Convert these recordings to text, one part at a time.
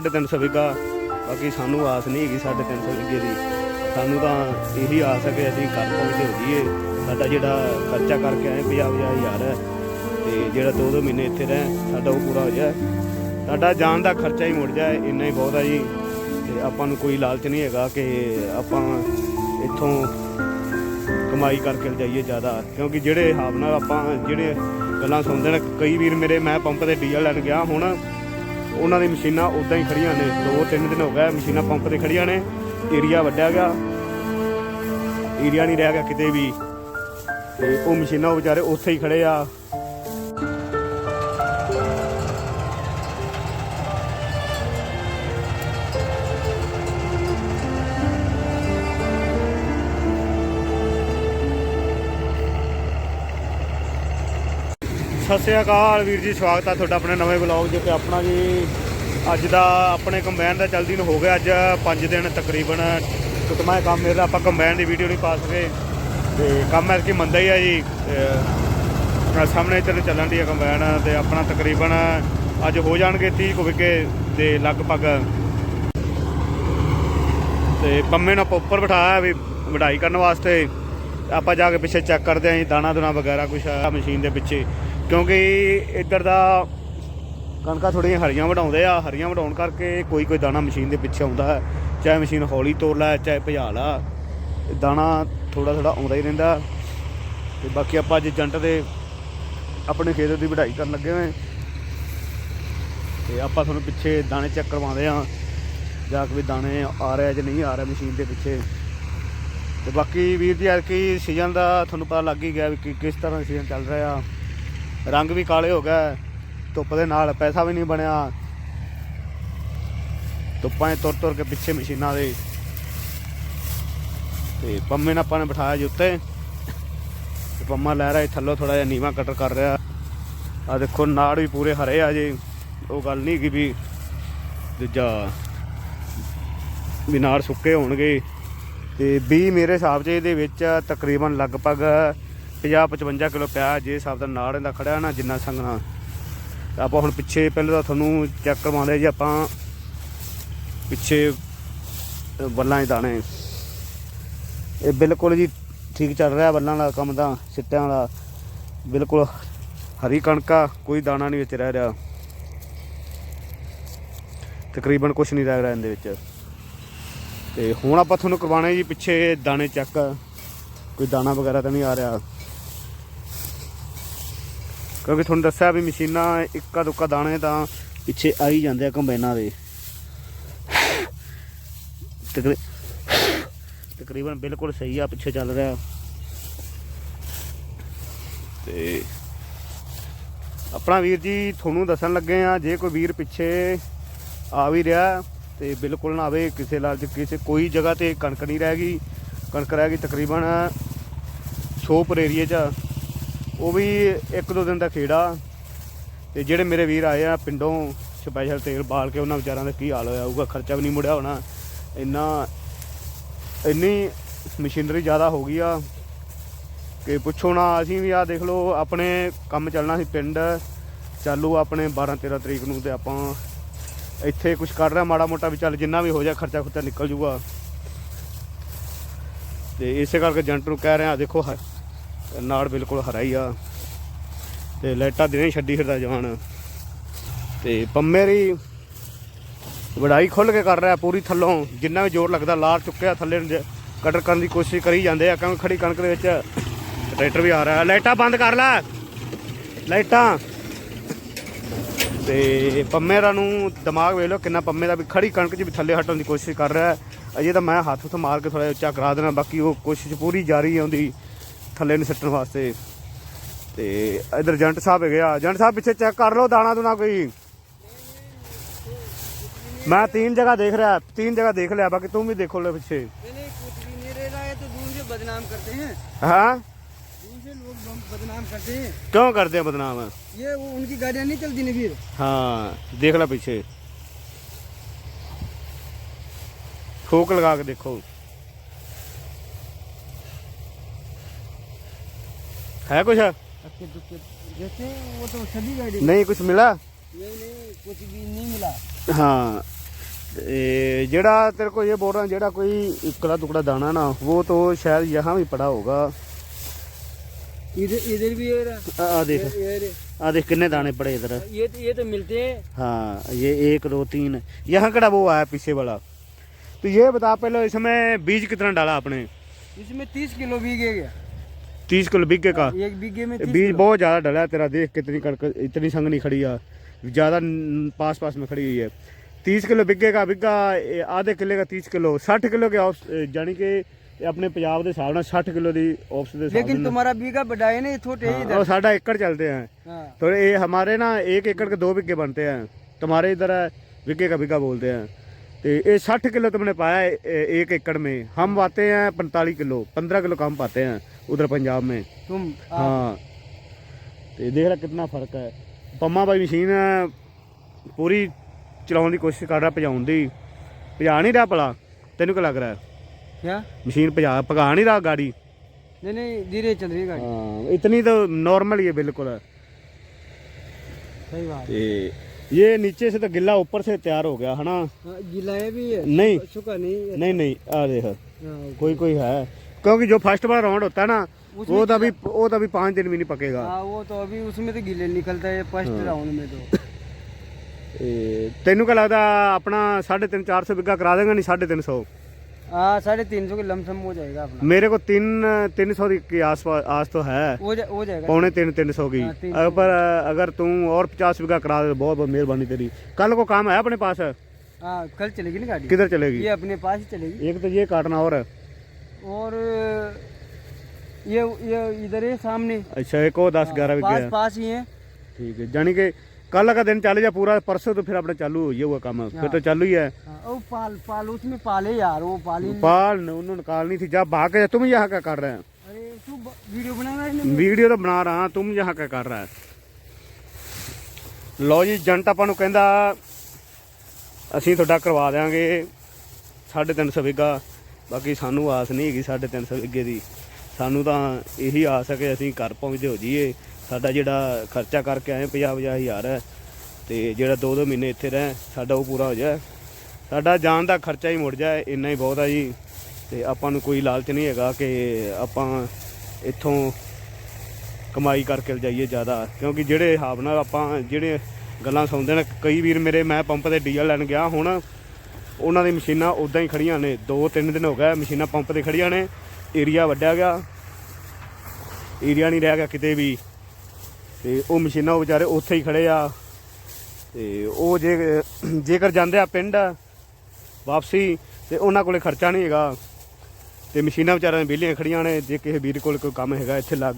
350 ਵਿਗਾ। ਬਾਕੀ ਸਾਨੂੰ ਆਸ ਨਹੀਂ ਹੈਗੀ 350 ਵਿਗੇ ਦੀ। ਸਾਨੂੰ ਤਾਂ ਇਹੀ ਆਸ ਹੈ ਕਿ ਅਸੀਂ ਘਰ ਪਹੁੰਚਦੇ ਹੋ ਜਾਈਏ ਸਾਡਾ ਜਿਹੜਾ ਖਰਚਾ ਕਰਕੇ ਆਏ 50 ਹਜ਼ਾਰ ਹੈ। ਤੇ ਜਿਹੜਾ ਦੋ ਦੋ ਮਹੀਨੇ ਇੱਥੇ ਰਹੇ, ਸਾਡਾ ਉਹ ਪੂਰਾ ਹੋ ਜਾਏ। ਸਾਡਾ ਜਾਣ ਦਾ ਖਰਚਾ ਹੀ ਮੁੜ ਜਾਏ, ਇੰਨਾ ਹੀ ਬਹੁਤ ਹੈ ਜੀ। ਤੇ ਆਪਾਂ ਨੂੰ ਕੋਈ ਲਾਲਚ ਨਹੀਂ ਹੈਗਾ ਕਿ ਆਪਾਂ ਇੱਥੋਂ ਕਮਾਈ ਕਰਕੇ ਲਿਜਾਈਏ ਜ਼ਿਆਦਾ। ਕਿਉਂਕਿ ਜਿਹੜੇ ਹਿਸਾਬ ਨਾਲ ਆਪਾਂ, ਜਿਹੜੇ ਗੱਲਾਂ ਸੁਣਦੇ ਨੇ, ਕਈ ਵੀਰ ਮੇਰੇ, ਮੈਂ ਪੰਪ ਤੇ ਡੀਜ਼ਲ ਲੈਣ ਗਿਆ ਹੁਣ। ਉਹਨਾਂ ਦੀ ਮਸ਼ੀਨਾਂ ਉਦਾਂ ਹੀ ਖੜੀਆਂ ਨੇ, ਦੋ ਤਿੰਨ ਦਿਨ ਹੋ ਗਏ ਮਸ਼ੀਨਾਂ ਪੰਪ ਤੇ ਖੜੀਆਂ ਨੇ ਏਰੀਆ ਵੱਡਿਆ ਗਿਆ ਏਰੀਆ ਨਹੀਂ ਰਹਿ ਗਿਆ ਕਿਤੇ ਵੀ, ਤੇ ਉਹ ਮਸ਼ੀਨਾਂ ਵਿਚਾਰੇ ਉੱਥੇ ਹੀ ਖੜੇ ਆ। ਸਤਿ ਸ਼੍ਰੀ ਅਕਾਲ ਵੀਰ ਜੀ, ਸਵਾਗਤ ਆ ਤੁਹਾਡਾ ਆਪਣੇ ਨਵੇਂ ਵਲੌਗ ਜੋ ਕਿ ਆਪਣਾ ਜੀ, ਅੱਜ ਦਾ ਆਪਣੇ ਕੰਬਾਈਨ ਦਾ ਚਲਦੀ ਨੂੰ ਹੋ ਗਿਆ ਅੱਜ 5 ਦਿਨ ਤਕਰੀਬਨ। ਕੁਤਮਾ ਕੰਮ ਮੇਰਾ ਆਪਾਂ ਕੰਬਾਈਨ ਦੀ ਵੀਡੀਓ ਨਹੀਂ ਪਾ ਸਕੇ। ਤੇ ਕੰਮ ਐਸ ਕਿ ਮੰਦਾ ਹੀ ਆ ਜੀ। ਤੇ ਸਾਹਮਣੇ ਚੱਲ ਚੱਲਣ ਦੀ ਆ ਕੰਬਾਈਨ ਤੇ ਆਪਣਾ ਤਕਰੀਬਨ ਅੱਜ ਹੋ ਜਾਣਗੇ 30 ਕੁ ਵਿਗੇ ਦੇ ਲਗਭਗ। ਤੇ ਪੰਮੇ ਨੂੰ ਆਪਾਂ ਉੱਪਰ ਬਿਠਾਇਆ ਵੀ ਵਢਾਈ ਕਰਨ ਵਾਸਤੇ। ਆਪਾਂ ਜਾ ਕੇ ਪਿੱਛੇ ਚੈੱਕ ਕਰਦੇ ਆਂ ਜੀ ਦਾਣਾ ਦੁਣਾ ਵਗੈਰਾ ਕੁਛ ਆ ਮਸ਼ੀਨ ਦੇ ਪਿੱਛੇ। ਕਿਉਂਕਿ ਇੱਧਰ ਦਾ ਕਣਕਾਂ ਥੋੜੀਆਂ ਹਰੀਆਂ ਵਢਾਉਂਦੇ ਆ, ਹਰੀਆਂ ਵਢਾਉਣ ਕਰਕੇ ਕੋਈ ਕੋਈ ਦਾਣਾ ਮਸ਼ੀਨ ਦੇ ਪਿੱਛੇ ਆਉਂਦਾ ਹੈ। ਚਾਹੇ ਮਸ਼ੀਨ ਹੌਲੀ ਤੋਰ ਲੈ, ਚਾਹੇ ਭਜਾ ਲਾ ਦਾਣਾ ਥੋੜਾ ਥੋੜਾ ਆਉਂਦਾ ਹੀ ਰਹਿੰਦਾ। ਤੇ ਬਾਕੀ ਆਪਾਂ ਅੱਜ ਜੰਟ ਦੇ ਆਪਣੇ ਖੇਤ ਦੀ ਵਢਾਈ ਕਰਨ ਲੱਗੇ ਹੋਏ। ਤੇ ਆਪਾਂ ਤੁਹਾਨੂੰ ਪਿੱਛੇ ਦਾਣੇ ਚੈੱਕ ਕਰਵਾਉਂਦੇ ਆ ਜਾ ਕੇ ਵੀ ਦਾਣੇ ਆ ਰਿਹਾ ਜਾਂ ਨਹੀਂ ਆ ਰਿਹਾ ਮਸ਼ੀਨ ਦੇ ਪਿੱਛੇ। ਤੇ ਬਾਕੀ ਵੀਰ ਜੀ, ਐਤਕੀ ਸੀਜ਼ਨ ਦਾ ਤੁਹਾਨੂੰ ਪਤਾ ਲੱਗ ਹੀ ਗਿਆ ਵੀ ਕਿ ਕਿਸ ਤਰ੍ਹਾਂ ਸੀਜ਼ਨ ਚੱਲ ਰਿਹਾ। ਰੰਗ ਵੀ ਕਾਲੇ ਹੋ ਗਏ। ਧੁੱਪ ਦੇ ਨਾਲ ਪੈਸਾ ਵੀ ਨਹੀਂ ਬਣਿਆ। ਧੁੱਪਾਂ 'ਚ ਤੁਰ ਤੁਰ ਕੇ ਪਿੱਛੇ ਮਸ਼ੀਨਾਂ ਦੇ। ਤੇ ਪੰਮੇ ਨੇ ਆਪਾਂ ਨੇ ਬਿਠਾਇਆ ਜੀ ਉੱਤੇ। ਤੇ ਪੰਮਾ ਲੈ ਰਿਹਾ ਥੱਲੋਂ ਥੋੜਾ ਜਿਹਾ ਨੀਵਾ ਕਟਰ ਕਰ ਰਿਹਾ। ਆ ਦੇਖੋ, ਨਾੜ ਵੀ ਪੂਰੇ ਹਰੇ ਆ ਜੇ। ਉਹ ਗੱਲ ਨਹੀਂ ਕਿ ਵੀ ਦੂਜਾ ਵੀ ਨਾੜ ਸੁੱਕੇ ਹੋਣਗੇ। ਤੇ 20 ਮੇਰੇ ਹਿਸਾਬ 'ਚ ਇਹਦੇ ਵਿੱਚ ਤਕਰੀਬਨ ਲਗਭਗ 50 55 ਕਿਲੋ ਪਿਆ ਜੇ ਹਿਸਾਬ ਦਾ ਨਾੜ ਇਹਦਾ ਖੜਿਆ ਨਾ ਜਿੰਨਾ ਸੰਗਣਾ ਆਪਾਂ ਹੁਣ ਪਿੱਛੇ ਪਹਿਲਾਂ ਤਾਂ ਤੁਹਾਨੂੰ ਚੈੱਕ ਕਰਵਾਉਂਦੇ ਜੀ ਆਪਾਂ ਪਿੱਛੇ ਅ, ਬੱਲਾਂ ਦੇ ਦਾਣੇ। ਇਹ ਬਿਲਕੁਲ ਜੀ ਠੀਕ ਚੱਲ ਰਿਹਾ ਬੱਲਾਂ ਦਾ ਕੰਮ ਤਾਂ ਸਿੱਟਿਆਂ ਦਾ ਬਿਲਕੁਲ ਹਰੀ ਕਣਕਾ ਕੋਈ ਦਾਣਾ ਨਹੀਂ ਵਿੱਚ ਰਹਿ ਰਿਹਾ। ਤਕਰੀਬਨ ਕੁਝ ਨਹੀਂ ਰਹਿ ਰਿਹਾ ਇਹਦੇ ਵਿੱਚ। ਤੇ ਹੁਣ ਆਪਾਂ ਤੁਹਾਨੂੰ ਕਰਵਾਣੇ ਜੀ ਪਿੱਛੇ ਦਾਣੇ ਚੱਕ ਕੋਈ ਦਾਣਾ ਵਗੈਰਾ ਤਾਂ ਨਹੀਂ ਆ ਰਿਹਾ। ਕਿਉਂਕਿ ਤੁਹਾਨੂੰ ਦੱਸਿਆ ਵੀ ਮਸ਼ੀਨਾਂ ਇੱਕਾ ਦੁੱਕਾ ਦਾਣੇ ਤਾਂ ਪਿੱਛੇ ਆ ਹੀ ਜਾਂਦੇ ਆ ਕੰਬਾਈਨਾਂ ਦੇ। ਤਕਰੀ- ਤਕਰੀਬਨ ਬਿਲਕੁਲ ਸਹੀ ਆ, ਪਿੱਛੇ ਚੱਲ ਰਿਹਾ। ਤੇ ਆਪਣਾ ਵੀਰ ਜੀ ਤੁਹਾਨੂੰ ਦੱਸਣ ਲੱਗੇ ਆ, ਜੇ ਕੋਈ ਵੀਰ ਪਿੱਛੇ ਆ ਵੀ ਰਿਹਾ ਤੇ ਬਿਲਕੁਲ ਨਾ ਆਵੇ ਕਿਸੇ ਲਾਲਚ, ਕਿਸੇ ਕੋਈ ਜਗ੍ਹਾ ਤੇ ਕਣਕ ਨਹੀਂ ਰਹਿ ਗਈ। ਕਣਕ ਰਹਿ ਗਈ ਤਕਰੀਬਨ ਸ਼ੋਪਰ ਏਰੀਏ 'ਚ। ਉਹ ਵੀ ਇੱਕ ਦੋ ਦਿਨ ਦਾ ਖੇੜਾ। ਤੇ ਜਿਹੜੇ ਮੇਰੇ ਵੀਰ ਆਏ ਆ ਪਿੰਡੋਂ ਸਪੈਸ਼ਲ ਤੇਲ ਬਾਲ ਕੇ, ਉਹਨਾਂ ਵਿਚਾਰਾਂ ਦਾ ਕੀ ਹਾਲ ਹੋਇਆ ਹੋਊਗਾ, ਖਰਚਾ ਵੀ ਨਹੀਂ ਮੁੜਿਆ ਹੋਣਾ। ਇੰਨਾ, ਇੰਨੀ ਮਸ਼ੀਨਰੀ ਜ਼ਿਆਦਾ ਹੋ ਗਈ ਆ ਕਿ ਪੁੱਛੋ ਨਾ, ਅਸੀਂ ਵੀ ਆ ਦੇਖ ਲਓ, ਆਪਣੇ ਕੰਮ ਚੱਲਣਾ ਸੀ ਪਿੰਡ। ਚਾਲੂ ਆਪਣੇ 12 13 ਤਰੀਕ ਨੂੰ ਤੇ ਆਪਾਂ ਇੱਥੇ ਕੁਝ ਕਰ ਰਿਹਾ ਮਾੜਾ ਮੋਟਾ ਵੀ ਚੱਲ, ਜਿੰਨਾ ਵੀ ਹੋ ਜਾ ਖਰਚਾ ਖੁਰਚਾ ਨਿਕਲ ਜੂਗਾ। ਤੇ ਇਸੇ ਕਰਕੇ ਏਜੰਟ ਨੂੰ ਕਹਿ ਰਿਹਾ ਦੇਖੋ ਨਾੜ ਬਿਲਕੁਲ ਹਰਾ ਹੀ ਆ। ਤੇ ਲਾਈਟਾਂ ਦਿਨੇ ਛੱਡੀ ਫਿਰਦਾ ਜਵਾਨ। ਤੇ ਪੰਮੇ ਦੀ ਵਡਾਈ ਖੁੱਲ ਕੇ ਕਰ ਰਿਹਾ ਪੂਰੀ ਥੱਲੋਂ। ਜਿੰਨਾ ਵੀ ਜ਼ੋਰ ਲੱਗਦਾ ਲਾਰ ਚੁੱਕਿਆ ਥੱਲੇ ਨੂੰ ਕਟਰ ਕਰਨ ਦੀ ਕੋਸ਼ਿਸ਼ ਕਰੀ ਜਾਂਦੇ ਆ ਕਿਉਂਕਿ ਖੜੀ ਕਣਕ ਦੇ ਵਿੱਚ ਟਰੈਕਟਰ ਵੀ ਆ ਰਿਹਾ। ਲਾਈਟਾਂ ਬੰਦ ਕਰ ਲੈ। ਲਾਈਟਾਂ। ਤੇ ਪੰਮੇਰਾ ਨੂੰ ਦਿਮਾਗ ਵੇਖ ਲਓ ਕਿੰਨਾ ਪੰਮੇ ਦਾ ਵੀ ਖੜੀ ਕਣਕ 'ਚ ਵੀ ਥੱਲੇ ਹਟਣ ਦੀ ਕੋਸ਼ਿਸ਼ ਕਰ ਰਿਹਾ। ਅਜੇ ਤਾਂ ਮੈਂ ਹੱਥ ਉੱਤੇ ਮਾਰ ਕੇ ਥੋੜਾ ਉੱਚਾ ਕਰਾ ਦੇਣਾ, ਬਾਕੀ ਉਹ ਕੋਸ਼ਿਸ਼ ਪੂਰੀ ਜਾਰੀ ਹੈ ਉਹਦੀ। ਥੱਲੇ ਨੂੰ ਸਿੱਟਣ ਵਾਸਤੇ ਤੇ ਇਧਰ ਏਜੰਟ ਸਾਹਿਬ ਹੈਗੇ ਆ ਏਜੰਟ ਸਾਹਿਬ ਪਿੱਛੇ ਚੈੱਕ ਕਰ ਲਓ ਦਾਣਾ ਦੁਨਾ ਕੋਈ ਮੈਂ तीन जगह देख रहा तीन जगह देख लिया बाकी तुम भी देखो ले पीछे नहीं नहीं कुछ भी नहीं रह रहा है तो दूर से बदनाम करते हैं हाँ दूर से लोग बम- बदनाम करते हैं क्यों करते हैं बदनाम ये वो उनकी गाड़ियाँ नहीं चलती ना फिर हाँ देख ला पीछे ठोक लगा के देखो है कुछ? जैसे वो तो सभी गाड़ी नहीं कुछ मिला? नहीं नहीं कुछ भी नहीं मिला। हाँ। जड़ा तेरे को ये बोल रहा जड़ा कोई इकड़ा टुकड़ा दाना ना वो तो शायद यहाँ भी पड़ा होगा। इधर इधर भी आ देख। आ देख कितने दाने पड़े इधर। ये तो ये तो मिलते हैं। हाँ ये एक दो तीन। यहाँ कड़ा वो आया पीछे वाला। तो ये बता पहले इसमें बीज कितना डाला आपने? इसमें तीस किलो बीज गया तीस किलो बीघे का एक बीघे में 30 बीज किलो। बहुत ज्यादा डला है तेरा देख कितनी कड़क इतनी संग नहीं खड़ी है ज्यादा न- पास पास में खड़ी हुई है तीस किलो बिगे का बिगा ए, आधे किले का तीस किलो सठ किलो के ऑप्स जानी कि ਇਹ ਆਪਣੇ ਪੰਜਾਬ ਦੇ ਹਿਸਾਬ ਨਾਲ 60 ਕਿਲੋ ਦੀ ऑप्स ਦੇ ਹਿਸਾਬ लेकिन ਨਾਲ तुम्हारा बीघा बढ़ा है ना ये छोटे ही हाँ, इधर और साढ़ा एकड़ चलते हैं हाँ तो ये हमारे ना एक एकड़ के दो बिगे बनते हैं तुम्हारे इधर है बिगे का बिगा बोलते हैं तो ये साठ किलो तुमने पाया है एक एकड़ में हम पाते हैं पैंतालीस किलो पंद्रह किलो कम पाते हैं उधर पंजाब में तुम हाँ तो देख रहा कितना फर्क है ਪੰਮਾ ਬਾਈ ਮਸ਼ੀਨ ਪੂਰੀ ਚਲਾਉਣ ਦੀ ਕੋਸ਼ਿਸ਼ ਕਰ ਰਿਹਾ ਭਜਾਉਣ ਦੀ। ਭਜਾ ਨਹੀਂ ਰਿਹਾ ਭਲਾ ਤੈਨੂੰ ਕੀ ਲੱਗ ਰਿਹਾ? ਕਿਆ? ਮਸ਼ੀਨ ਭਜਾ ਭਗਾ ਨਹੀਂ ਰਿਹਾ ਗਾੜੀ। ਨਹੀਂ ਨਹੀਂ ਧੀਰੇ ਚੱਲ ਰਹੀ ਗਾੜੀ। ਹਾਂ ਇਤਨੀ ਤਾਂ ਨਾਰਮਲ ਹੀ ਹੈ ਬਿਲਕੁਲ। ਸਹੀ ਬਾਤ ਤੇ ये नीचे से तो गिल्ला ऊपर से तैयार हो गया है ना हाँ, गिलाया भी है नहीं। सूखा नहीं है नहीं नहीं आ देख हाँ, कोई कोई है क्योंकि जो फर्स्ट वाला राउंड होता है ना उसमें वो तो अभी वो तो अभी पाँच दिन भी नहीं पकेगा हाँ वो तो अभी उसमें तो गिले निकलता है फर्स्ट राउंड में तो ਤੇ ਤੈਨੂੰ ਕੀ ਲੱਗਦਾ ਆਪਣਾ 3.5 400 ਬਿੱਗਾ ਕਰਾ ਦੇਗਾ ਨਹੀਂ 350 हाँ साढ़े तीन सौ के लमसम हो जाएगा अपना। मेरे को तीन तीन सौ की आस आस तो है। हो, जा, हो जाएगा। पौने तीन तीन सौ की। हाँ, तीन अ, पर अगर तू और पचास बीघा करा दे बहुत बहुत मेहरबानी तेरी। कल को काम है अपने पास? हाँ कल चलेगी ना गाड़ी? किधर चलेगी? ये अपने पास ही चलेगी। एक तो ये काटना और। है। और ये ये इधर है सामने। अच्छा एक और दस ग्यारह बीघे पास है। पास ही है। ठीक है यानी कि कल का दिन चल जा पूरा परसों तो फिर अपने चालू हो ये हुआ काम फिर तो चालू ही है हाँ, वो पाल पाल उसमें पाले यार वो पाली पाल न- उन्होंने निकालनी थी जब भाग के तुम यहाँ क्या कर रहे हैं अरे तू ब- वीडियो बना रहा है ना ਵੀਡੀਓ ਤਾਂ ਬਣਾ ਰਹਾ ਤੁਮ यहाँ क्या कर रहा है ਲਓ ਜੀ ਜੰਟ ਆਪਾਂ ਨੂੰ ਕਹਿੰਦਾ ਅਸੀਂ ਤੁਹਾਡਾ ਕਰਵਾ ਦਿਆਂਗੇ 350 ਵਿਗਾ ਬਾਕੀ ਸਾਨੂੰ ਆਸ ਨਹੀਂ ਹੈਗੀ 350 ਵਿਗੇ ਦੀ ਸਾਨੂੰ ਤਾਂ ਇਹੀ ਆਸ ਹੈ ਕਿ ਅਸੀਂ ਘਰ ਪਹੁੰਚਦੇ ਹੋ ਜਾਈਏ ਸਾਡਾ ਜਿਹੜਾ ਖਰਚਾ ਕਰਕੇ ਆਏ 50 50 ਹਜ਼ਾਰ ਹੈ ਤੇ ਜਿਹੜਾ 2-2 ਮਹੀਨੇ ਇੱਥੇ ਰਹਿ, ਸਾਡਾ ਉਹ ਪੂਰਾ ਹੋ ਜਾਏ। ਸਾਡਾ ਜਾਣ ਦਾ ਖਰਚਾ ਹੀ ਮੁੜ ਜਾਏ, ਇੰਨਾ ਹੀ ਬਹੁਤ ਆ ਜੀ। ਤੇ ਆਪਾਂ ਨੂੰ ਕੋਈ ਲਾਲਚ ਨਹੀਂ ਹੈਗਾ ਕਿ ਆਪਾਂ ਇੱਥੋਂ ਕਮਾਈ ਕਰਕੇ ਜਾਈਏ ਜ਼ਿਆਦਾ। ਕਿਉਂਕਿ ਜਿਹੜੇ ਹਿਸਾਬ ਨਾਲ ਆਪਾਂ ਜਿਹੜੇ ਗੱਲਾਂ ਸੁਣਦੇ ਨੇ, ਕਈ ਵੀਰ ਮੇਰੇ ਮੈਂ ਪੰਪ ਤੇ ਡੀਜ਼ਲ ਲੈਣ ਗਿਆ, ਹੁਣ ਉਹਨਾਂ ਦੀ ਮਸ਼ੀਨਾਂ ਉਦਾਂ ਹੀ ਖੜੀਆਂ ਨੇ। 2-3 ਦਿਨ ਹੋ ਗਏ, ਮਸ਼ੀਨਾਂ ਪੰਪ ਤੇ ਖੜੀਆਂ ਨੇ, ਏਰੀਆ ਵੱਡਿਆ ਗਿਆ। ਏਰੀਆ ਨਹੀਂ ਰਹਿ ਗਿਆ ਕਿਤੇ ਵੀ। ਤੇ ਉਹ ਮਸ਼ੀਨਾਂ ਉਹ ਵਿਚਾਰੇ ਉੱਥੇ ਹੀ ਖੜੇ ਆ। ਤੇ ਉਹ ਜੇ, ਜੇਕਰ ਜਾਂਦੇ ਆ ਪਿੰਡ ਵਾਪਸੀ ਤੇ ਉਹਨਾਂ ਕੋਲੇ ਖਰਚਾ ਨਹੀਂ ਹੈਗਾ। ਤੇ ਮਸ਼ੀਨਾਂ ਵਿਚਾਰਿਆਂ ਦੀਆਂ ਵਿਹਲੀਆਂ ਖੜੀਆਂ ਨੇ, ਜੇ ਕਿਸੇ ਵੀਰ ਕੋਲ ਕੋਈ ਕੰਮ ਹੈਗਾ ਇੱਥੇ ਲੱਗ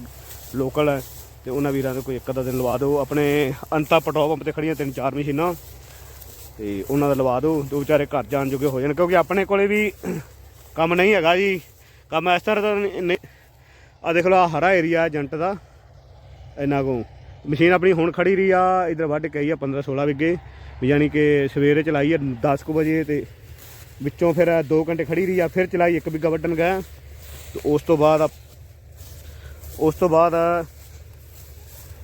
ਲੋਕਲ ਹੈ, ਤੇ ਉਹਨਾਂ ਵੀਰਾਂ ਨੂੰ ਕੋਈ ਇੱਕ ਅੱਧਾ ਦਿਨ ਲਵਾ ਦਿਓ। ਆਪਣੇ ਅੰਤਾ ਪੈਟਰੋਲ ਪੰਪ ਤੇ ਖੜੀਆਂ ਤਿੰਨ ਚਾਰ ਮਸ਼ੀਨਾਂ, ਤੇ ਉਹਨਾਂ ਦਾ ਲਵਾ ਦਿਓ। ਤੇ ਵਿਚਾਰੇ ਘਰ ਜਾਣ ਜੋਗੇ ਹੋ ਜਾਣ, ਕਿਉਂਕਿ ਆਪਣੇ ਕੋਲੇ ਵੀ ਕੰਮ ਨਹੀਂ ਹੈਗਾ ਜੀ। ਕੰਮ ਇਸ ਤਰ੍ਹਾਂ ਦਾ ਨਹੀਂ, ਆ ਦੇਖ ਲਓ ਹਰਾ ਏਰੀਆ ਏਜੰਟ ਦਾ ਇੰਨਾ ਕੋ ਮਸ਼ੀਨ ਆਪਣੀ ਹੁਣ ਖੜੀ ਰਹੀ ਆ, ਇਧਰ ਵੱਢ ਕੇ ਆਈ ਆ 15 16 ਵਿਗੇ ਵੀ ਯਾਨੀ ਕਿ ਸਵੇਰੇ ਚਲਾਈ ਆ 10 ਕੁ ਵਜੇ ਤੇ ਵਿੱਚੋਂ ਫਿਰ 2 ਘੰਟੇ ਖੜੀ ਰਹੀ ਆ, ਫਿਰ ਚਲਾਈ, ਇੱਕ ਬਿੱਗਾ ਵੱਢਣ ਗਏ। ਤੇ ਉਸ ਤੋਂ ਬਾਅਦ ਉਸ ਤੋਂ ਬਾਅਦ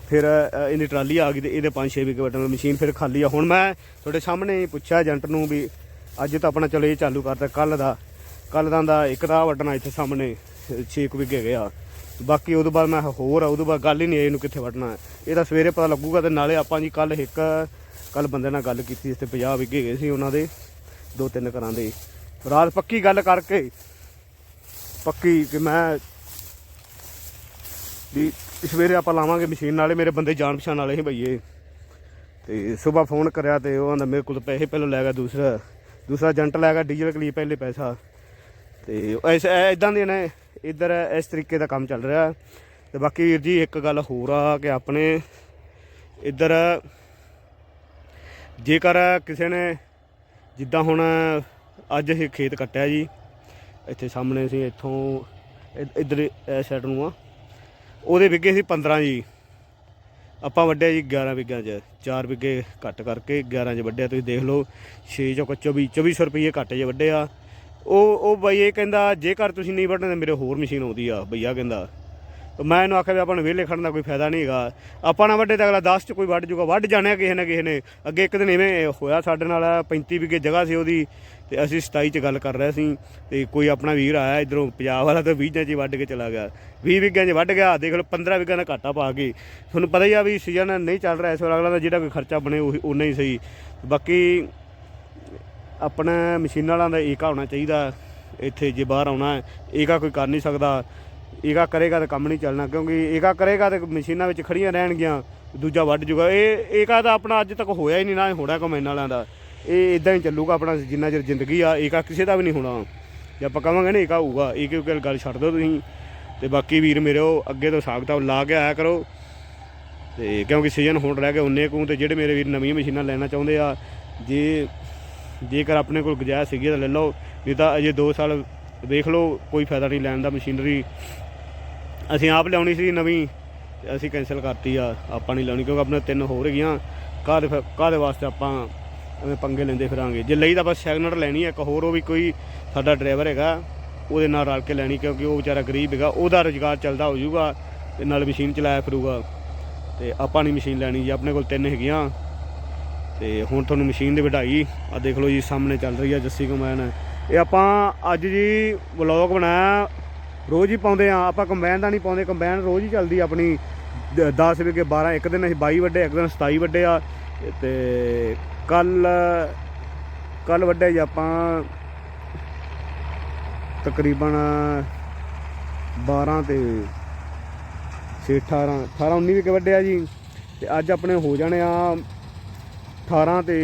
ਫਿਰ ਇਹਦੀ ਟਰਾਲੀ ਆ ਗਈ ਤੇ ਇਹਦੇ 5-6 ਵਿਗੇ ਬਟਨ ਮਸ਼ੀਨ ਫਿਰ ਖਾਲੀ ਆ। ਹੁਣ ਮੈਂ ਤੁਹਾਡੇ ਸਾਹਮਣੇ ਪੁੱਛਿਆ ਏਜੰਟ ਨੂੰ ਵੀ ਅੱਜ ਤਾਂ ਆਪਣਾ ਚਲੋ ਇਹ ਚਾਲੂ ਕਰਤਾ ਕੱਲ ਦਾ ਕੱਲ ਦਾ ਦਾ ਇੱਕ ਦਾ ਵੱਢਣਾ ਇੱਥੇ ਸਾਹਮਣੇ 6 ਕੁ ਵਿਗੇ ਗਿਆ ਬਾਕੀ ਉਹਦੇ ਬਾਅਦ ਮੈਂ ਹੋਰ ਆ, ਉਹਦੇ ਬਾਅਦ ਗੱਲ ਹੀ ਨਹੀਂ ਇਹਨੂੰ ਕਿੱਥੇ ਵੱਢਣਾ ਇਹ ਤਾਂ ਸਵੇਰੇ ਪਤਾ ਲੱਗੂਗਾ ਤੇ ਨਾਲੇ ਆਪਾਂ ਜੀ ਕੱਲ ਇੱਕ ਕੱਲ ਬੰਦੇ ਨਾਲ ਗੱਲ ਕੀਤੀ ਇਸ ਤੇ 50 ਵਿਗੇ ਗਏ ਸੀ ਉਹਨਾਂ ਦੇ, ਦੋ ਤਿੰਨ ਘਰਾਂ ਦੇ। ਰਾਤ ਪੱਕੀ ਗੱਲ ਕਰਕੇ, ਪੱਕੀ ਕਿ ਮੈਂ ਵੀ ਸਵੇਰੇ ਆਪਾਂ ਲਾਵਾਂਗੇ ਮਸ਼ੀਨ, ਨਾਲੇ ਮੇਰੇ ਬੰਦੇ ਜਾਣ ਪਛਾਣ ਵਾਲੇ ਸੀ ਭਈਏ ਤੇ ਸਵੇਰ ਫੋਨ ਕਰਿਆ ਤੇ ਉਹ ਆਂਦਾ ਮੇਰੇ ਕੋਲ ਪੈਸੇ ਪਹਿਲਾਂ ਲੈ ਗਿਆ ਦੂਸਰਾ ਦੂਸਰਾ ਏਜੰਟ ਲੈ ਗਿਆ, ਡੀਜ਼ਲ ਕਲੀ ਪਹਿਲੇ ਪੈਸਾ। ਤੇ ਐਸ ਇਦਾਂ ਦੇ ਨੇ। ਇੱਧਰ ਇਸ ਤਰੀਕੇ ਦਾ ਕੰਮ ਚੱਲ ਰਿਹਾ ਤੇ ਬਾਕੀ ਵੀਰ ਜੀ, ਇੱਕ ਗੱਲ ਹੋਰ ਆ ਕਿ ਆਪਣੇ ਇੱਧਰ ਜੇਕਰ ਕਿਸੇ ਨੇ ਜਿੱਦਾਂ ਹੁਣ ਅੱਜ ਇਹ ਖੇਤ ਕੱਟਿਆ ਜੀ, ਇੱਥੇ ਸਾਹਮਣੇ ਸੀ ਇੱਥੋਂ ਇ- ਇੱਧਰ ਇਸ ਸਾਈਡ ਨੂੰ ਆ। ਉਹਦੇ ਵਿਗੇ ਸੀ 15 ਜੀ। ਆਪਾਂ ਵੱਡਿਆ ਜੀ 11 ਵਿਗਿਆਂ 'ਚ। 4 ਵਿਗੇ ਘੱਟ ਕਰਕੇ 11 'ਚ ਵੱਡਿਆ ਤੁਸੀਂ ਦੇਖ ਲਓ 6 ਚੋਂ 24 2400 ਰੁਪਏ ਘੱਟ ਜੇ ਵੱਡੇ ਆ ਉਹ ਉਹ ਬਈ ਇਹ ਕਹਿੰਦਾ, ਜੇਕਰ ਤੁਸੀਂ ਨਹੀਂ ਵੱਢਣਾ ਤਾਂ ਮੇਰੇ ਹੋਰ ਮਸ਼ੀਨ ਆਉਂਦੀ ਆ। ਭਈਆ ਕਹਿੰਦਾ ਮੈਂ ਇਹਨੂੰ ਆਖਿਆ ਵੀ ਆਪਾਂ ਨੂੰ ਵਿਹਲੇ ਖੜਨ ਦਾ ਕੋਈ ਫਾਇਦਾ ਨਹੀਂ ਹੈਗਾ। ਆਪਾਂ ਨਾ ਵੱਡੇ ਤਾਂ ਅਗਲਾ 10 ਚ ਕੋਈ ਵੱਢ ਜੂਗਾ। ਵੱਢ ਜਾਣਿਆ ਕਿਸੇ ਨਾ ਕਿਸੇ ਨੇ। ਅੱਗੇ ਇੱਕ ਦਿਨ ਇਵੇਂ ਹੋਇਆ ਸਾਡੇ ਨਾਲ 35 ਵਿਗੇ ਜਗ੍ਹਾ ਸੀ ਉਹਦੀ, ਤੇ ਅਸੀਂ 27 ਚ ਗੱਲ ਕਰ ਰਹੇ ਸੀ, ਤੇ ਕੋਈ ਆਪਣਾ ਵੀਰ ਆਇਆ ਇਧਰੋਂ ਪੰਜਾਬ ਵਾਲਾ ਤਾਂ 20 ਚ ਵੱਢ ਕੇ ਚਲਾ ਗਿਆ। 20 ਵਿਗਿਆਂ 'ਚ ਵੱਢ ਗਿਆ, ਦੇਖ ਲਓ 15 ਵਿਗਿਆਂ ਦਾ ਘਾਟਾ ਪਾ ਕੇ। ਤੁਹਾਨੂੰ ਪਤਾ ਹੀ ਆ ਵੀ ਸੀਜ਼ਨ ਨਹੀਂ ਚੱਲ ਰਿਹਾ ਇਸ ਵਾਰ, ਅਗਲਾ ਦਾ ਜਿਹੜਾ ਕੋਈ ਖਰਚਾ ਬਣੇ, ਉਹੀ ਉਨਾ ਹੀ ਸਹੀ। ਬਾਕੀ ਆਪਣਾ ਮਸ਼ੀਨਾਂ ਵਾਲਾਂ ਦਾ ਏਕਾ ਹੋਣਾ ਚਾਹੀਦਾ। ਇੱਥੇ ਜੇ ਬਾਹਰ ਆਉਣਾ ਏਕਾ ਕੋਈ ਕਰ ਨਹੀਂ ਸਕਦਾ। ਏਕਾ ਕਰੇਗਾ ਤਾਂ ਕੰਮ ਨਹੀਂ ਚੱਲਣਾ, ਕਿਉਂਕਿ ਏਕਾ ਕਰੇਗਾ ਤਾਂ ਮਸ਼ੀਨਾਂ ਵਿੱਚ ਖੜੀਆਂ ਰਹਿਣਗੀਆਂ, ਦੂਜਾ ਵੱਢ ਜੂਗਾ। ਇਹ ਏਕਾ ਤਾਂ ਆਪਣਾ ਅੱਜ ਤੱਕ ਹੋਇਆ ਹੀ ਨਹੀਂ, ਨਾ ਹੋਣਾ ਕਮੈਨ ਵਾਲਿਆਂ ਦਾ। ਇਹ ਇਦਾਂ ਹੀ ਚੱਲੂਗਾ ਆਪਣਾ, ਜਿੰਨਾ ਚਿਰ ਜ਼ਿੰਦਗੀ ਆ, ਏਕਾ ਕਿਸੇ ਦਾ ਵੀ ਨਹੀਂ ਹੋਣਾ। ਜੇ ਆਪਾਂ ਕਵਾਂਗੇ ਨਾ ਏਕਾ ਹੋਊਗਾ ਇਹ ਕਿਉਂ ਗੱਲ ਛੱਡ ਦਿਓ ਤੁਸੀਂ। ਤੇ ਬਾਕੀ ਵੀਰ ਮੇਰੇ, ਉਹ ਅੱਗੇ ਤੋਂ ਸਾਗਤਾ ਲਾ ਕੇ ਆਇਆ ਕਰੋ। ਤੇ ਕਿਉਂਕਿ ਸੀਜ਼ਨ ਹੁਣ ਰਹਿ ਗਏ, ਉਨੇ ਕੁ ਤੇ ਜਿਹੜੇ ਮੇਰੇ ਵੀਰ ਨਵੀਆਂ ਮਸ਼ੀਨਾਂ ਲੈਣਾ ਚਾਹੁੰਦੇ ਆ, ਜੇ ਜੇਕਰ ਆਪਣੇ ਕੋਲ ਗੁੰਜਾਇਸ਼ ਸੀਗੀ ਤਾਂ ਲੈ ਲਓ, ਨਹੀਂ ਤਾਂ ਅਜੇ 2 ਸਾਲ ਦੇਖ ਲਓ, ਕੋਈ ਫਾਇਦਾ ਨਹੀਂ ਲੈਣ ਦਾ ਮਸ਼ੀਨਰੀ। ਅਸੀਂ ਆਪ ਲਿਆਉਣੀ ਸੀ ਨਵੀਂ ਤੇ ਅਸੀਂ ਕੈਨਸਲ ਕਰਤੀ ਆ, ਆਪਾਂ ਨਹੀਂ ਲਾਉਣੀ ਕਿਉਂਕਿ ਆਪਣੇ ਤਿੰਨ ਹੋਰ ਹੈਗੀਆਂ, ਕਾਹਦੇ ਫਿਰ- ਕਾਹਦੇ ਵਾਸਤੇ ਆਪਾਂ ਐਵੇਂ ਪੰਗੇ ਲੈਂਦੇ ਫਿਰਾਂਗੇ? ਜੇ ਲਈ ਤਾਂ ਬਸ ਸੈਗਨਟ ਲੈਣੀ ਹੈ ਇੱਕ ਹੋਰ, ਉਹ ਵੀ ਕੋਈ ਸਾਡਾ ਡਰਾਈਵਰ ਹੈਗਾ, ਉਹਦੇ ਨਾਲ ਰਲ ਕੇ ਲੈਣੀ ਕਿਉਂਕਿ ਉਹ ਵਿਚਾਰਾ ਗਰੀਬ ਹੈਗਾ, ਉਹਦਾ ਰੁਜ਼ਗਾਰ ਚੱਲਦਾ ਹੋ ਜਾਊਗਾ ਤੇ ਨਾਲ ਮਸ਼ੀਨ ਚਲਾਇਆ ਫਿਰੂਗਾ। ਤੇ ਆਪਾਂ ਨਹੀਂ ਮਸ਼ੀਨ ਲੈਣੀ ਜੀ, ਆਪਣੇ ਕੋਲ ਤਿੰਨ ਹੈਗੀਆਂ। ਤੇ ਹੁਣ ਤੁਹਾਨੂੰ ਮਸ਼ੀਨ ਦੀ ਵਢਾਈ ਆ ਦੇਖ ਲਓ ਜੀ ਸਾਹਮਣੇ ਚੱਲ ਰਹੀ ਆ ਜੱਸੀ ਕੰਬਾਈਨ ਇਹ ਆਪਾਂ ਅੱਜ ਜੀ ਵਲੌਗ ਬਣਾਇਆ, ਰੋਜ਼ ਹੀ ਪਾਉਂਦੇ ਆ, ਆਪਾਂ ਕੰਬਾਈਨ ਦਾ ਨਹੀਂ ਪਾਉਂਦੇ ਕੰਬਾਈਨ ਰੋਜ਼ ਹੀ ਚੱਲਦੀ ਆ ਆਪਣੀ। 10 ਵਿਗੇ 12 ਇੱਕ ਦਿਨ ਅਸੀਂ 22 ਵੱਡੇ, ਇੱਕ ਦਿਨ 27 ਵੱਡੇ ਆ। ਤੇ ਕੱਲ ਕੱਲ ਵੱਡੇ ਜੀ ਆਪਾਂ ਤਕਰੀਬਨ 12 ਤੇ 6 18 18 19 ਵਿਕੇ ਵੱਡੇ ਆ ਜੀ। ਤੇ ਅੱਜ ਆਪਣੇ ਹੋ ਜਾਣੇ ਆ 18 ਤੇ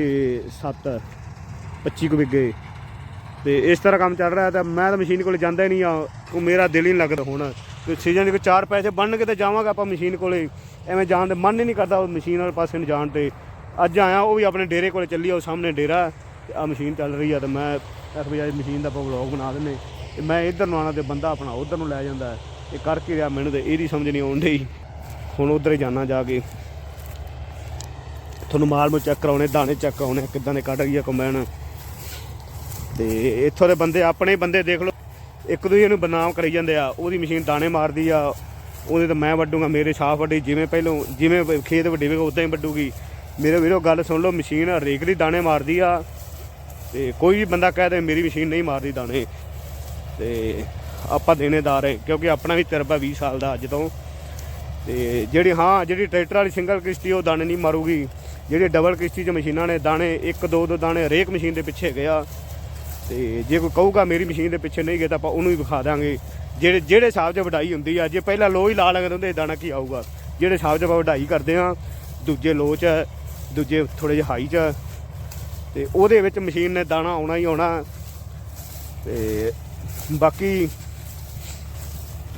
7 25 ਕੁ ਵਿੱਗੇ। ਤੇ ਇਸ ਤਰ੍ਹਾਂ ਕੰਮ ਚੱਲ ਰਿਹਾ ਤਾਂ ਮੈਂ ਤਾਂ ਮਸ਼ੀਨ ਕੋਲ ਜਾਂਦਾ ਹੀ ਨਹੀਂ ਆ। ਉਹ ਮੇਰਾ ਦਿਲ ਹੀ ਨਹੀਂ ਲੱਗਦਾ ਹੁਣ। ਤੇ ਸੀਜ਼ਨ ਦੇ ਕੋਈ ਚਾਰ ਪੈਸੇ ਬਣ ਕੇ ਤੇ ਜਾਵਾਂਗਾ ਆਪਾਂ ਮਸ਼ੀਨ ਕੋਲੇ। ਐਵੇਂ ਜਾਣ ਦੇ ਮਨ ਹੀ ਨਹੀਂ ਕਰਦਾ ਉਹ ਮਸ਼ੀਨ ਵਾਲੇ ਪਾਸੇ ਨੂੰ ਜਾਣ ਤੇ। ਅੱਜ ਆਇਆ, ਉਹ ਵੀ ਆਪਣੇ ਡੇਰੇ ਕੋਲੇ ਚੱਲੀ ਆ, ਉਹ ਸਾਹਮਣੇ ਡੇਰਾ। ਤੇ ਆ ਮਸ਼ੀਨ ਚੱਲ ਰਹੀ ਆ ਤੇ ਮੈਂ ਇਸ ਵਜ੍ਹਾ ਮਸ਼ੀਨ ਦਾ ਆਪਾਂ ਵਲੌਗ ਬਣਾ ਦਿੰਨੇ ਤੇ ਮੈਂ ਇੱਧਰ ਨੂੰ ਆਣਾ ਤੇ ਬੰਦਾ ਆਪਣਾ ਉਧਰ ਨੂੰ ਲੈ ਜਾਂਦਾ। ਇਹ ਕਰਕੇ ਕੀ ਰਿਹਾ ਮੈਨੂੰ ਤੇ ਇਹਦੀ ਸਮਝ ਨਹੀਂ ਆਉਣ ਡਈ। ਹੁਣ ਉਧਰ ਹੀ ਜਾਣਾ ਜਾ ਕੇ। ਤੁਹਾਨੂੰ ਮਾਲ ਨੂੰ ਚੈੱਕ ਕਰਾਉਣੇ, ਦਾਣੇ ਚੈੱਕ ਕਰਾਉਣੇ, ਕਿੱਦਾਂ ਦੇ ਕੱਢ ਰਹੀ ਆ ਕੰਬਾਈਨ ਤੇ ਇੱਥੋਂ ਦੇ ਬੰਦੇ, ਆਪਣੇ ਬੰਦੇ ਦੇਖ ਲਓ, ਇੱਕ ਦੂਜੇ ਨੂੰ ਬਦਨਾਮ ਕਰੀ ਜਾਂਦੇ ਆ। ਉਹਦੀ ਮਸ਼ੀਨ ਦਾਣੇ ਮਾਰਦੀ ਆ, ਉਹਦੇ ਤਾਂ ਮੈਂ ਵੱਡੂਗਾ ਮੇਰੇ ਸਾਫ਼ ਵੱਡੀ ਜਿਵੇਂ ਪਹਿਲੋਂ, ਜਿਵੇਂ ਖੇਤ ਵੱਡੇ ਵੇਗਾ ਉਦਾਂ ਹੀ ਵੱਡੂਗੀ ਮੇਰੇ ਵੀਰੋ, ਗੱਲ ਸੁਣ ਲਓ, ਮਸ਼ੀਨ ਰੇਕ ਦੀ ਦਾਣੇ ਮਾਰਦੀ ਆ, ਤੇ ਕੋਈ ਵੀ ਬੰਦਾ ਕਹਿ ਦੇ, ਮੇਰੀ ਮਸ਼ੀਨ ਨਹੀਂ ਮਾਰਦੀ ਦਾਣੇ। ਤੇ ਆਪਾਂ ਦੇਣੇਦਾਰ ਹੈ ਕਿਉਂਕਿ ਆਪਣਾ ਵੀ ਤਜਰਬਾ 20 ਸਾਲ ਦਾ ਅੱਜ ਤੋਂ। ਤੇ ਜਿਹੜੀ, ਹਾਂ, ਜਿਹੜੀ ਟਰੈਕਟਰ ਵਾਲੀ ਸਿੰਗਲ ਕਿਸ਼ਤੀ, ਉਹ ਦਾਣੇ ਨਹੀਂ ਮਾਰੂਗੀ। ਜਿਹੜੇ ਡਬਲ ਕਿਸ਼ਤੀ 'ਚ ਮਸ਼ੀਨਾਂ ਨੇ ਦਾਣੇ ਇੱਕ ਦੋ ਦੋ ਦਾਣੇ ਹਰੇਕ ਮਸ਼ੀਨ ਦੇ ਪਿੱਛੇ ਗਿਆ ਆ। ਤੇ ਜੇ ਕੋਈ ਕਹੂਗਾ ਮੇਰੀ ਮਸ਼ੀਨ ਦੇ ਪਿੱਛੇ ਨਹੀਂ ਗਏ ਤਾਂ ਆਪਾਂ ਉਹਨੂੰ ਵੀ ਵਿਖਾ ਦਾਂਗੇ ਜਿਹੜੇ ਜਿਹੜੇ ਹਿਸਾਬ 'ਚ ਵਡਾਈ ਹੁੰਦੀ ਆ ਜੇ ਪਹਿਲਾਂ ਲੋ ਹੀ ਲਾ ਲੱਗਦੇ ਹੁੰਦੇ ਦਾਣਾ ਕੀ ਆਊਗਾ? ਜਿਹੜੇ ਹਿਸਾਬ 'ਚ ਆਪਾਂ ਵਡਾਈ ਕਰਦੇ ਆ ਦੂਜੇ ਲੋ 'ਚ ਹੈ, ਦੂਜੇ ਥੋੜੇ ਜਿਹਾ ਹਾਈ 'ਚ ਹੈ, ਤੇ ਉਹਦੇ ਵਿੱਚ ਮਸ਼ੀਨ ਨੇ ਦਾਣਾ ਆਉਣਾ ਹੀ ਆਉਣਾ। ਤੇ ਬਾਕੀ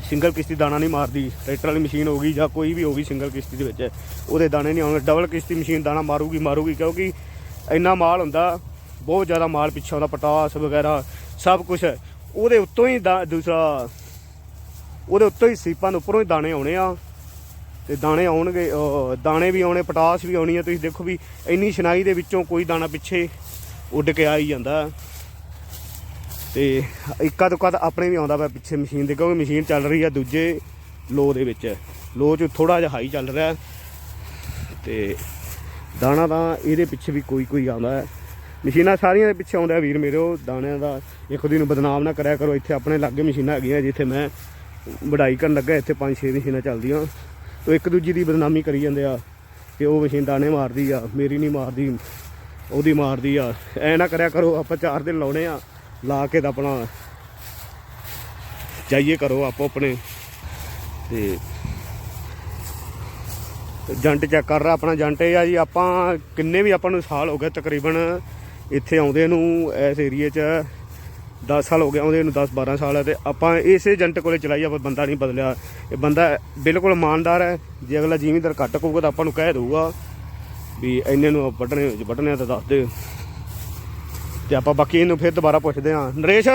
ਸਿੰਗਲ ਕਿਸ਼ਤੀ ਦਾਣਾ ਨਹੀਂ ਮਾਰਦੀ ਟਰੈਕਟਰ ਵਾਲੀ ਮਸ਼ੀਨ ਹੋ ਗਈ ਜਾਂ ਕੋਈ ਵੀ ਹੋ ਗਈ ਸਿੰਗਲ ਕਿਸ਼ਤੀ ਦੇ ਵਿੱਚ। ਉਹਦੇ ਦਾਣੇ ਨਹੀਂ ਆਉਣਗੇ। ਡਬਲ ਕਿਸ਼ਤੀ ਮਸ਼ੀਨ ਦਾਣਾ ਮਾਰੂਗੀ ਮਾਰੂਗੀ, ਕਿਉਂਕਿ ਇੰਨਾ ਮਾਲ ਹੁੰਦਾ, ਬਹੁਤ ਜ਼ਿਆਦਾ ਮਾਲ ਪਿੱਛੇ ਆਉਂਦਾ, ਪਟਾਸ ਵਗੈਰਾ, ਸਭ ਕੁਝ ਉਹਦੇ ਉੱਤੋਂ ਹੀ ਦਾ- ਦੂਸਰਾ, ਉਹਦੇ ਉੱਤੋਂ ਹੀ ਸੀਪਾਂ ਦੇ ਉੱਪਰੋਂ ਹੀ ਦਾਣੇ ਆਉਣੇ ਆ। ਤੇ ਦਾਣੇ ਆਉਣਗੇ ਦਾਣੇ ਵੀ ਆਉਣੇ, ਪਟਾਸ ਵੀ ਆਉਣੀ ਆ। ਤੁਸੀਂ ਦੇਖੋ ਵੀ ਇੰਨੀ ਸ਼ਨਾਈ ਦੇ ਵਿੱਚੋਂ ਕੋਈ ਦਾਣਾ ਪਿੱਛੇ ਉੱਡ ਕੇ ਆ ਹੀ ਜਾਂਦਾ। ਤੇ ਇੱਕਾ ਦੁੱਕਾ ਤਾਂ ਆਪਣੇ ਵੀ ਆਉਂਦਾ ਪਿਆ ਪਿੱਛੇ ਮਸ਼ੀਨ ਦੇ ਕਿਉਂਕਿ ਮਸ਼ੀਨ ਚੱਲ ਰਹੀ ਆ ਦੂਜੇ ਲੋ ਦੇ ਵਿੱਚ। ਲੋ 'ਚ ਥੋੜਾ ਜਿਹਾ ਹਾਈ ਚੱਲ ਰਿਹਾ। ਤੇ ਦਾਣਾ ਤਾਂ ਇਹਦੇ ਪਿੱਛੇ ਵੀ ਕੋਈ ਕੋਈ ਆਉਂਦਾ ਹੈ। ਮਸ਼ੀਨਾਂ ਸਾਰੀਆਂ ਦੇ ਪਿੱਛੇ ਆਉਂਦਾ ਵੀਰ ਮੇਰੇ, ਉਹ ਦਾਣਿਆਂ ਦਾ ਇੱਕ ਦਿਨ ਬਦਨਾਮ ਨਾ ਕਰਿਆ ਕਰੋ। ਇੱਥੇ ਆਪਣੇ ਲਾਗੇ ਮਸ਼ੀਨਾਂ ਹੈਗੀਆਂ ਜਿੱਥੇ ਮੈਂ ਵਢਾਈ ਕਰਨ ਲੱਗਾ, ਇੱਥੇ ਪੰਜ ਛੇ ਮਸ਼ੀਨਾਂ ਚੱਲਦੀਆਂ। ਉਹ ਇੱਕ ਦੂਜੀ ਦੀ ਬਦਨਾਮੀ ਕਰੀ ਜਾਂਦੇ ਆ ਕਿ ਉਹ ਮਸ਼ੀਨ ਦਾਣੇ ਮਾਰਦੀ ਆ, ਮੇਰੀ ਨਹੀਂ ਮਾਰਦੀ, ਉਹਦੀ ਮਾਰਦੀ ਆ। ਐ ਨਾ ਕਰਿਆ ਕਰੋ, ਆਪਾਂ ਚਾਰ ਦਿਨ ਲਾਉਣੇ ਆ, ਲਾ ਕੇ ਤਾਂ ਆਪਣਾ ਜਾਈਏ ਕਰੋ ਆਪੋ ਆਪਣੇ ਤੇ ਜੰਟ ਚੈੱਕ ਕਰ ਰਿਹਾ, ਆਪਣਾ ਜੰਟ ਇਹ ਆ ਜੀ, ਆਪਾਂ ਕਿੰਨੇ ਵੀ ਆਪਾਂ ਨੂੰ ਸਾਲ ਹੋ ਗਏ ਤਕਰੀਬਨ ਇੱਥੇ ਆਉਂਦੇ ਨੂੰ, ਇਸ ਏਰੀਏ 'ਚ 10 ਸਾਲ ਹੋ ਗਏ ਆਉਂਦੇ ਨੂੰ 10 12 ਸਾਲ ਹੈ ਤੇ ਆਪਾਂ ਇਸੇ ਏਜੰਟ ਕੋਲੇ ਚਲਾਈ ਆਪਾਂ ਬੰਦਾ ਨਹੀਂ ਬਦਲਿਆ। ਇਹ ਬੰਦਾ ਬਿਲਕੁਲ ਇਮਾਨਦਾਰ ਹੈ, ਜੇ ਅਗਲਾ ਜ਼ਿਮੀਂਦਾਰ ਘੱਟ ਕਹੂਗਾ ਤਾਂ ਆਪਾਂ ਨੂੰ ਕਹਿ ਦੇਊਗਾ ਵੀ ਇੰਨੇ ਨੂੰ ਵੱਢਣੇ ਵੱਢਣੇ ਆ ਤਾਂ ਦੱਸ ਦੇ। ਤੇ ਆਪਾਂ ਬਾਕੀ ਇਹਨੂੰ ਫਿਰ ਦੁਬਾਰਾ ਪੁੱਛਦੇ ਹਾਂ। ਨਰੇਸ਼,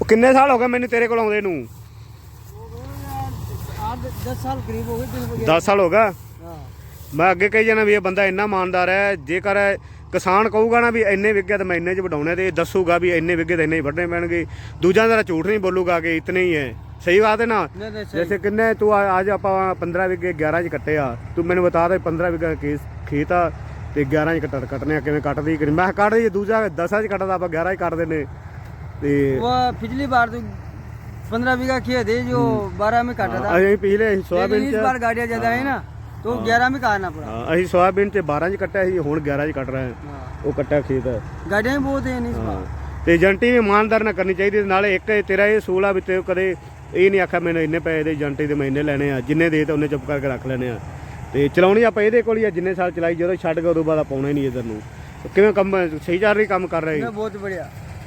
ਉਹ ਕਿੰਨੇ ਸਾਲ ਹੋ ਗਏ ਮੈਨੂੰ ਤੇਰੇ ਕੋਲ ਆਉਂਦੇ ਨੂੰ? 10 ਸਾਲ ਹੋ ਗਏ ਮੈਂ ਅੱਗੇ ਕਹੀ ਜਾਣਾ ਵੀ ਇਹ ਬੰਦਾ ਇੰਨਾ ਇਮਾਨਦਾਰ ਹੈ ਜੇਕਰ ਕਿਸਾਨ ਕਹੂਗਾ ਨਾ ਵੀ ਇੰਨੇ ਵਿਗੇ ਤਾਂ ਮੈਂ ਇੰਨੇ ਚ ਵਡਾਉਣੇ ਤੇ ਦੱਸੂਗਾ ਵੀ ਇੰਨੇ ਵਿਗੇ ਤਾਂ ਇੰਨੇ ਹੀ ਪੈਣਗੇ। ਦੂਜਾ ਜਰਾ ਝੂਠ ਨਹੀਂ ਬੋਲੂਗਾ ਕਿ ਇਤਨੇ ਹੀ ਹੈ। ਸਹੀ ਬਾਤ ਹੈ ਨਾ? ਜੈਸੇ ਕਿੰਨੇ ਤੂੰ ਅੱਜ ਆਪਾਂ 15 ਵਿਗੇ 11 ਚ ਕੱਟੇ ਆ। ਤੂੰ ਮੈਨੂੰ ਬਤਾ ਦੇ 15 ਵਿਗਾ ਕੇਸ ਖੇਤ ਆ ਤੇ 11 ਚ ਕੱਟ ਕੱਟਨੇ ਆ ਕਿਵੇਂ ਕੱਟਦੀ ਕਿ ਮੈਂ ਕੱਟਦੀ ਦੂਜਾ 10 ਚ ਕੱਟਦਾ ਆਪਾਂ 11 ਚ ਕੱਟਦੇ ਨੇ। ਤੇ ਉਹ ਪਿਛਲੀ ਵਾਰ ਤੂੰ पंद्रह बीघा खेत है जो बारह में काटा था अही पिछले सोयाबीन इस बार गाड़ियाँ ज्यादा है ना तो 11 में काटना पड़ा अही सोयाबीन ਤੇ 12 ਚ ਕੱਟਿਆ ਸੀ ਹੁਣ 11 ਚ ਕੱਟ ਰਹੇ ਹਾਂ। ਉਹ ਕੱਟਾ ਖੇਤ। ਹੈ ਗਾੜੀਆਂ ਹੀ ਬਹੁਤ ਹੈ ਨਹੀਂ ਇਸ ਵਾਰ। ਤੇ ਏਜੰਟੀ ਵੀ ਇਮਾਨਦਾਰ ਨਾਲ ਕਰਨੀ ਚਾਹੀਦੀ ਨਾਲੇ ਇੱਕ ਤੇਰਾ ਇਹ 16 ਵਿੱਚ ਕਦੇ ਇਹ ਨਹੀਂ ਆਖਿਆ ਮੈਨੂੰ ਇੰਨੇ ਪੈਸੇ ਦੇ ਏਜੰਟੀ ਦੇ ਮਹੀਨੇ ਲੈਣੇ ਆ ਜਿੰਨੇ ਦੇ ਤਾਂ ਉਹਨੇ ਚੁੱਪ ਕਰਕੇ ਰੱਖ ਲੈਣੇ ਆ। ਤੇ ਚਲਾਉਣੀ ਆਪਾਂ ਇਹਦੇ ਕੋਲ ਹੀ ਆ ਜਿੰਨੇ ਸਾਲ ਚਲਾਈ ਜਦੋਂ ਛੱਡ ਕੇ ਉਦੋਂ ਬਾਅਦ ਪਾਉਣਾ ਹੀ ਨਹੀਂ ਇਧਰ ਨੂੰ। ਕਿਵੇਂ ਕੰਮ ਸਹੀ ਚੱਲ ਕੰਮ ਕਰ ਰਹੀ?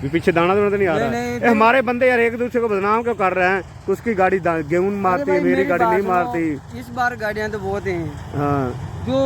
भी पीछे दाना दाना तो नहीं आ रहा। ये हमारे बंदे यार एक दूसरे को बदनाम क्यों कर रहे हैं? कि उसकी गाड़ी गेहूँ मारती है मेरी गाड़ी नहीं मारती। इस बार गाड़ियाँ तो बहुत हैं। हाँ। जो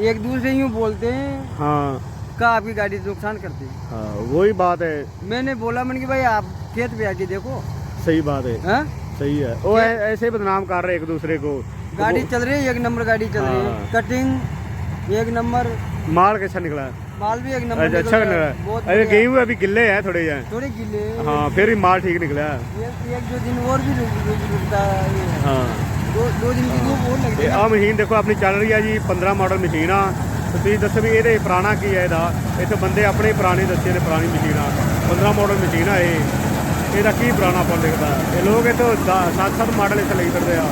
एक दूसरे यूँ बोलते हैं हाँ। का आपकी गाड़ी नुकसान करती है। हाँ वही बात है। मैंने बोला मैंने कि भाई आप खेत पे आके देखो। सही बात है। हाँ? सही है। वो ऐसे ही बदनाम कर रहे एक दूसरे को। गाड़ी चल रही है एक नंबर गाड़ी चल रही है। हाँ। कटिंग एक नंबर। माल कैसा निकला? है माल भी एक नंबर अच्छा निकल अच्छा रहा निकला है, है बहुत अरे बढ़िया। गेहूं अभी गिल्ले हैं थोड़े हैं थोड़े गिले हाँ फिर भी माल ठीक निकला है एक, एक दो दिन और भी रुक, रुक, रुकता है ਹਾਂ दो दो दिन की धूप और लगती ਤੇ है ਆਹ ਮਸ਼ੀਨ ਦੇਖੋ ਆਪਣੀ ਚੱਲ ਰਹੀ ਹੈ ਜੀ 15 ਮਾਡਲ ਮਸ਼ੀਨ ਆ ਤੇ ਤੁਸੀਂ ਦੱਸੋ ਵੀ ਇਹਦੇ ਪੁਰਾਣਾ ਕੀ ਹੈ ਇਹਦਾ ਇੱਥੇ ਬੰਦੇ ਆਪਣੇ ਪੁਰਾਣੇ ਦੱਸੇ ਨੇ ਪੁਰਾਣੀ ਮਸ਼ੀਨ ਆ 15 ਮਾਡਲ ਮਸ਼ੀਨ ਆ ਇਹ ਇਹਦਾ ਕੀ ਪੁਰਾਣਾ ਪਾ ਲਿਖਦਾ ਇਹ ਲੋਕ ਇਹ ਤੋਂ 7-7 ਮਾਡਲ ਇੱਥੇ ਲਈ ਫਿਰਦੇ ਆ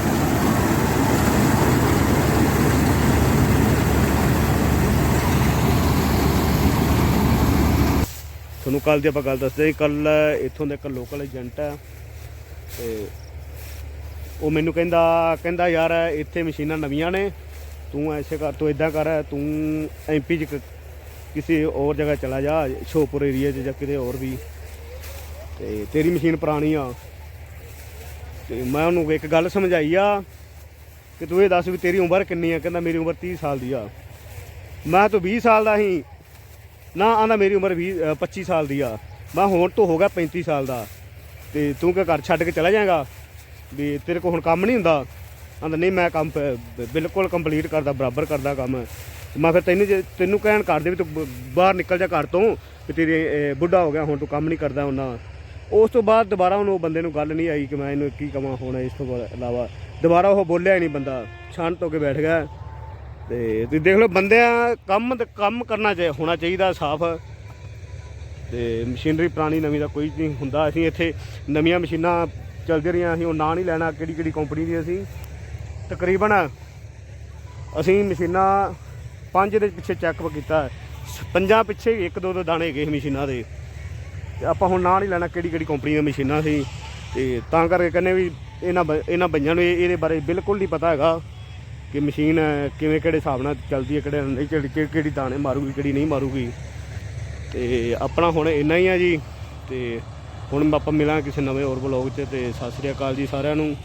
ਤੁਹਾਨੂੰ ਕੱਲ ਦੀ ਆਪਾਂ ਗੱਲ ਦੱਸਦੇ ਕੱਲ ਇੱਥੋਂ ਦਾ ਇੱਕ ਲੋਕਲ ਏਜੰਟ ਹੈ ਤੇ ਉਹ ਮੈਨੂੰ ਕਹਿੰਦਾ ਕਹਿੰਦਾ ਯਾਰ, ਇੱਥੇ ਮਸ਼ੀਨਾਂ ਨਵੀਆਂ ਨੇ, ਤੂੰ ਐਸੇ ਕਰ, ਤੂੰ ਇਦਾਂ ਕਰ, ਤੂੰ ਐਮਪੀ ਚ ਕਿਸੇ ਹੋਰ ਜਗ੍ਹਾ ਚਲਾ ਜਾ, ਸ਼ੋਪੁਰ ਏਰੀਆ 'ਚ ਜਾਂ ਕਿਤੇ ਹੋਰ ਵੀ। ਤੇ ਤੇਰੀ ਮਸ਼ੀਨ ਪੁਰਾਣੀ ਆ। ਤੇ ਮੈਂ ਉਹਨੂੰ ਇੱਕ ਗੱਲ ਸਮਝਾਈ ਆ ਕਿ ਤੂੰ ਇਹ ਦੱਸ ਵੀ ਤੇਰੀ ਉਮਰ ਕਿੰਨੀ ਆ? ਕਹਿੰਦਾ ਮੇਰੀ ਉਮਰ 30 ਸਾਲ ਦੀ ਆ। ਮੈਂ ਤੂੰ 20 ਸਾਲ ਦਾ ਸੀ। ਨਾ ਆਂਦਾ ਮੇਰੀ ਉਮਰ 20 ਅ, 25 ਸਾਲ ਦੀ ਆ। ਮੈਂ ਹੁਣ ਤੋਂ ਹੋ ਗਿਆ 35 ਸਾਲ ਦਾ। ਤੇ ਤੂੰ ਕਿ ਘਰ ਛੱਡ ਕੇ ਚਲਾ ਜਾਏਗਾ? ਵੀ ਤੇਰੇ ਕੋਲ ਹੁਣ ਕੰਮ ਨਹੀਂ ਹੁੰਦਾ। ਆਂਦਾ ਨਹੀਂ ਮੈਂ ਕੰਮ ਬਿਲਕੁਲ ਕੰਪਲੀਟ ਕਰਦਾ ਬਰਾਬਰ ਕਰਦਾ ਕੰਮ। ਮੈਂ ਫਿਰ ਤੈਨੂੰ ਜੇ ਤੈਨੂੰ ਕਹਿਣ ਕਰਦੇ ਵੀ ਤੂੰ ਬਾਹਰ ਨਿਕਲ ਜਾ ਘਰ ਤੋਂ ਵੀ ਤੇਰੇ ਬੁੱਢਾ ਹੋ ਗਿਆ ਹੁਣ ਤੂੰ ਕੰਮ ਨਹੀਂ ਕਰਦਾ ਉਹਨਾਂ। ਉਸ ਤੋਂ ਬਾਅਦ ਦੁਬਾਰਾ ਉਹਨੂੰ ਬੰਦੇ ਨੂੰ ਗੱਲ ਨਹੀਂ ਆਈ ਕਿ ਮੈਂ ਇਹਨੂੰ ਕੀ ਕਵਾਂ ਹੁਣ ਇਸ ਤੋਂ ਬਾ- ਇਲਾਵਾ। ਦੁਬਾਰਾ ਉਹ ਬੋਲਿਆ ਹੀ ਨਹੀਂ ਬੰਦਾ। ਸ਼ਾਂਤ ਹੋ ਕੇ ਬੈਠ ਗਿਆ। ਤੇ ਤੁਸੀਂ ਦੇਖ ਲਓ, ਬੰਦਿਆਂ ਕੰਮ ਕੰਮ ਕਰਨਾ ਚਾਹੀਦਾ ਹੋਣਾ ਚਾਹੀਦਾ ਸਾਫ਼। ਤੇ ਮਸ਼ੀਨਰੀ ਪੁਰਾਣੀ ਨਵੀਂ ਦਾ ਕੋਈ ਨਹੀਂ ਹੁੰਦਾ। ਅਸੀਂ ਇੱਥੇ ਨਵੀਆਂ ਮਸ਼ੀਨਾਂ ਚੱਲਦੀਆਂ ਰਹੀਆਂ, ਅਸੀਂ ਉਹ ਨਾਂ ਨਹੀਂ ਲੈਣਾ ਕਿਹੜੀ ਕਿਹੜੀ ਕੰਪਨੀ ਦੀ ਅਸੀਂ। ਤਕਰੀਬਨ ਅਸੀਂ ਮਸ਼ੀਨਾਂ ਪੰਜ ਦੇ ਪਿੱਛੇ ਚੈੱਕਅਪ ਕੀਤਾ। ਹੈ। ਪੰਜਾਂ ਪਿੱਛੇ ਵੀ ਇੱਕ, ਦੋ ਦੋ ਦਾਣੇ ਹੈਗੇ ਸੀ ਮਸ਼ੀਨਾਂ ਦੇ। ਤੇ ਆਪਾਂ ਹੁਣ ਨਾਂ ਨਹੀਂ ਲੈਣਾ ਕਿਹੜੀ ਕਿਹੜੀ ਕੰਪਨੀ ਦੀਆਂ ਮਸ਼ੀਨਾਂ ਸੀ। ਤੇ ਤਾਂ ਕਰਕੇ ਕਹਿੰਦੇ ਵੀ ਇਹਨਾਂ ਬ- ਇਹਨਾਂ ਬੰਜਾਂ ਨੂੰ ਇਹ- ਇਹਦੇ ਬਾਰੇ ਬਿਲਕੁਲ ਨਹੀਂ ਪਤਾ ਹੈਗਾ। ਕਿ ਮਸ਼ੀਨ ਕਿਵੇਂ ਕਿਹੜੇ ਹਿਸਾਬ ਨਾਲ ਚੱਲਦੀ ਹੈ, ਕਿਹੜੇ ਨਹੀਂ ਚੱਲਦੀ ਕਿਹੜੀ ਕਿਹੜੀ ਦਾਣੇ ਮਾਰੂਗੀ, ਕਿਹੜੀ ਨਹੀਂ ਮਾਰੂਗੀ। ਤੇ ਆਪਣਾ ਹੁਣ ਇੰਨਾ ਹੀ ਆ ਜੀ। ਤੇ ਹੁਣ ਆਪਾਂ ਮਿਲਾਂ ਕਿਸੇ ਨਵੇਂ ਹੋਰ ਬਲੌਗ 'ਚ। ਤੇ ਸਤਿ ਸ੍ਰੀ ਅਕਾਲ ਜੀ ਸਾਰਿਆਂ ਨੂੰ।